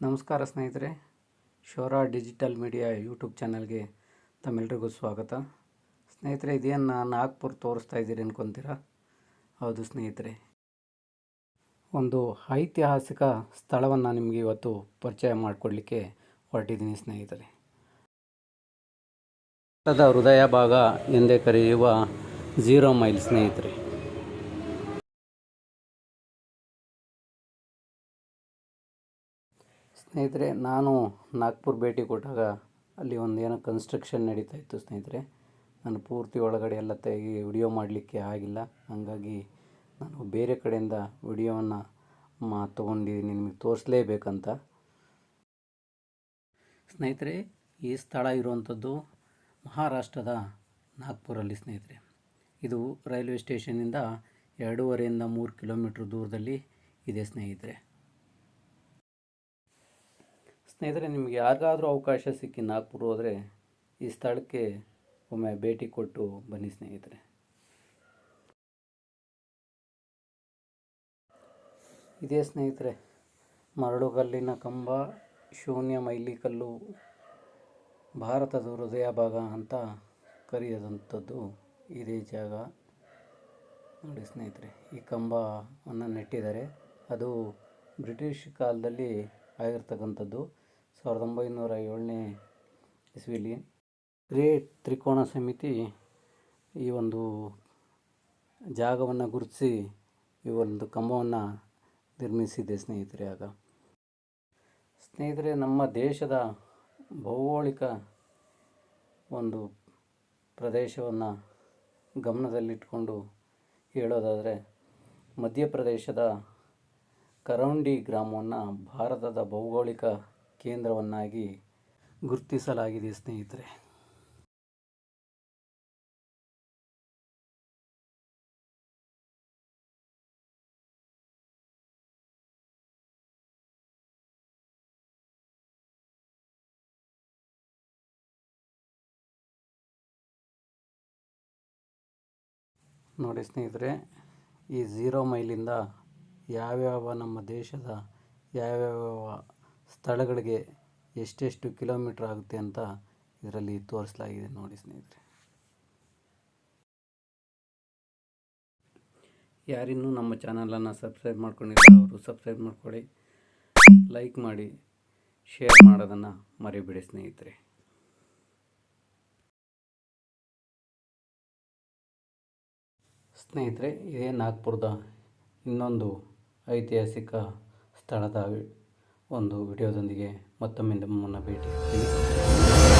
ನಮಸ್ಕಾರ ಸ್ನೇಹಿತರೆ, ಶೋರಾ digital media YouTube ಚಾನಲ್ಗೆ ತಮ್ಮೆಲ್ರಿಗೂ ಸ್ವಾಗತ. ಸ್ನೇಹಿತರೆ, ಇದೇನು ನಾಗ್ಪುರ್ ತೋರಿಸ್ತಾ ಇದ್ದೀರಿ ಅನ್ಕೊಂತೀರಾ? ಹೌದು ಸ್ನೇಹಿತರೆ. ಒಂದು ಐತಿಹಾಸಿಕ ಸ್ಥಳವನ್ನು ನಿಮಗೆ ಇವತ್ತು ಪರಿಚಯ ಮಾಡಿಕೊಡ್ಲಿಕ್ಕೆ ಹೊರಟಿದ್ದೀನಿ ಸ್ನೇಹಿತರೆ. ಹೃದಯ ಭಾಗ ಎಂದೇ ಕರೆಯುವ ಝೀರೋ ಮೈಲ್ ಸ್ನೇಹಿತರೆ. ಸ್ನೇಹಿತರೆ, ನಾನು ನಾಗ್ಪುರ್ ಭೇಟಿ ಕೊಟ್ಟಾಗ ಅಲ್ಲಿ ಒಂದು ಏನೋ ಕನ್ಸ್ಟ್ರಕ್ಷನ್ ನಡೀತಾ ಇತ್ತು ಸ್ನೇಹಿತರೆ. ನಾನು ಪೂರ್ತಿ ಒಳಗಡೆ ಎಲ್ಲ ತೆಗಿ ವಿಡಿಯೋ ಮಾಡಲಿಕ್ಕೆ ಆಗಿಲ್ಲ. ಹಾಗಾಗಿ ನಾನು ಬೇರೆ ಕಡೆಯಿಂದ ವಿಡಿಯೋವನ್ನು ಮಾ ತೊಗೊಂಡಿದ್ದೀನಿ. ನಿಮಗೆ ತೋರಿಸಲೇಬೇಕಂತ. ಸ್ನೇಹಿತರೆ, ಈ ಸ್ಥಳ ಇರುವಂಥದ್ದು ಮಹಾರಾಷ್ಟ್ರದ ನಾಗ್ಪುರಲ್ಲಿ ಸ್ನೇಹಿತರೆ. ಇದು ರೈಲ್ವೆ ಸ್ಟೇಷನ್ನಿಂದ ಎರಡೂವರೆಯಿಂದ ಮೂರು ಕಿಲೋಮೀಟ್ರ್ ದೂರದಲ್ಲಿ ಇದೆ ಸ್ನೇಹಿತರೆ. ಸ್ನೇಹಿತರೆ, ನಿಮಗೆ ಯಾರಿಗಾದರೂ ಅವಕಾಶ ಸಿಕ್ಕಿ ನಾಗ್ಪುರ ಹೋದರೆ ಈ ಸ್ಥಳಕ್ಕೆ ಒಮ್ಮೆ ಭೇಟಿ ಕೊಟ್ಟು ಬನ್ನಿ ಸ್ನೇಹಿತರೆ. ಇದೇ ಸ್ನೇಹಿತರೆ, ಮರಳುಗಲ್ಲಿನ ಕಂಬ, ಶೂನ್ಯ ಮೈಲಿಕಲ್ಲು, ಭಾರತದ ಹೃದಯ ಭಾಗ ಅಂತ ಕರೆಯದಂಥದ್ದು ಇದೇ ಜಾಗ. ನೋಡಿ ಸ್ನೇಹಿತರೆ, ಈ ಕಂಬವನ್ನು ನೆಟ್ಟಿದ್ದಾರೆ. ಅದು ಬ್ರಿಟಿಷ್ ಕಾಲದಲ್ಲಿ ಆಗಿರ್ತಕ್ಕಂಥದ್ದು. ಸಾವಿರದ ಒಂಬೈನೂರ ಏಳನೇ ಇಸ್ವಿಲಿ ಗ್ರೇಟ್ ತ್ರಿಕೋಣ ಸಮಿತಿ ಈ ಒಂದು ಜಾಗವನ್ನು ಗುರುತಿಸಿ ಈ ಒಂದು ಕಂಬವನ್ನು ನಿರ್ಮಿಸಿದೆ ಸ್ನೇಹಿತರೆ ಆಗ. ಸ್ನೇಹಿತರೆ, ನಮ್ಮ ದೇಶದ ಭೌಗೋಳಿಕ ಒಂದು ಪ್ರದೇಶವನ್ನು ಗಮನದಲ್ಲಿಟ್ಕೊಂಡು ಹೇಳೋದಾದರೆ, ಮಧ್ಯಪ್ರದೇಶದ ಕರೌಂಡಿ ಗ್ರಾಮವನ್ನು ಭಾರತದ ಭೌಗೋಳಿಕ ಕೇಂದ್ರವನ್ನಾಗಿ ಗುರುತಿಸಲಾಗಿದೆ ಸ್ನೇಹಿತರೆ. ನೋಡಿ ಸ್ನೇಹಿತರೆ ಈ ಝೀರೋ ಮೈಲಿಂದ ಯಾವ್ಯಾವ ನಮ್ಮ ದೇಶದ ಯಾವ್ಯಾವ ಸ್ಥಳಗಳಿಗೆ ಎಷ್ಟೆಷ್ಟು ಕಿಲೋಮೀಟ್ರ್ ಆಗುತ್ತೆ ಅಂತ ಇದರಲ್ಲಿ ತೋರಿಸಲಾಗಿದೆ ನೋಡಿ ಸ್ನೇಹಿತರೆ. ಯಾರಿನ್ನೂ ನಮ್ಮ ಚಾನಲನ್ನು ಸಬ್ಸ್ಕ್ರೈಬ್ ಮಾಡ್ಕೊಂಡಿಲ್ಲ ಅವರು ಸಬ್ಸ್ಕ್ರೈಬ್ ಮಾಡ್ಕೊಳ್ಳಿ, ಲೈಕ್ ಮಾಡಿ, ಶೇರ್ ಮಾಡೋದನ್ನು ಮರಿಬೇಡಿ ಸ್ನೇಹಿತರೆ. ಸ್ನೇಹಿತರೆ, ಇದೇ ನಾಗ್ಪುರದ ಇನ್ನೊಂದು ಐತಿಹಾಸಿಕ ಸ್ಥಳದ ಒಂದು ವಿಡಿಯೋದೊಂದಿಗೆ ಮತ್ತೊಮ್ಮೆ ನಿಮ್ಮನ್ನು ಭೇಟಿ